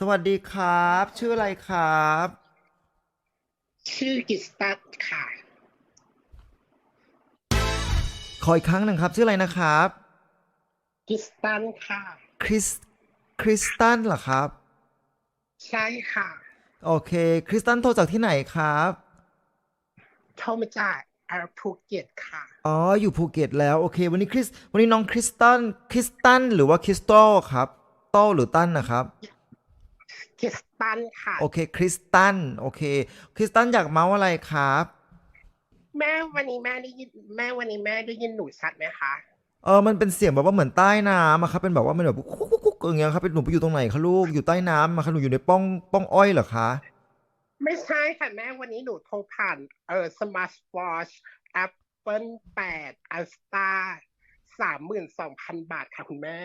สวัสดีครับ ชื่ออะไรครับ ชื่อกิสตัสค่ะ ขออีกครั้งหนึ่งครับ ชื่ออะไรนะครับ กิสตันค่ะ คริส คริสตันเหรอครับ ใช่ค่ะ โอเค คริสตันโทรจากที่ไหนครับ โทรมาจากแอร์ภูเก็ตค่ะ อ๋อ อยู่ภูเก็ตแล้ว โอเค วันนี้คริส วันนี้น้องคริสตัน คริสตัน หรือว่าคริสโตลครับ โตหรือตันนะครับ กิสตันค่ะ โอเคคริสตันโอเค คริสตันอยากเมาส์อะไรครับ แม่วันนี้แม่ได้ยินแม่วันนี้แม่ได้ยินหนูชัดไหมคะเออมันเป็นเสียงแบบว่าเหมือนใต้น้ำอะครับเป็นแบบว่ามันแบบกุ๊กกุ๊กกุ๊กอย่างเงี้ยครับเป็นหนูไปอยู่ตรงไหนคะลูกอยู่ใต้น้ำมาคะหนูอยู่ในป้องป้องอ้อยเหรอคะไม่ใช่ค่ะแม่วันนี้หนูโทรผ่านเออสมาร์ทวอชแอปเปิลแปดอัลสตาสามหมื่นสองพันบาทค่ะคุณแม่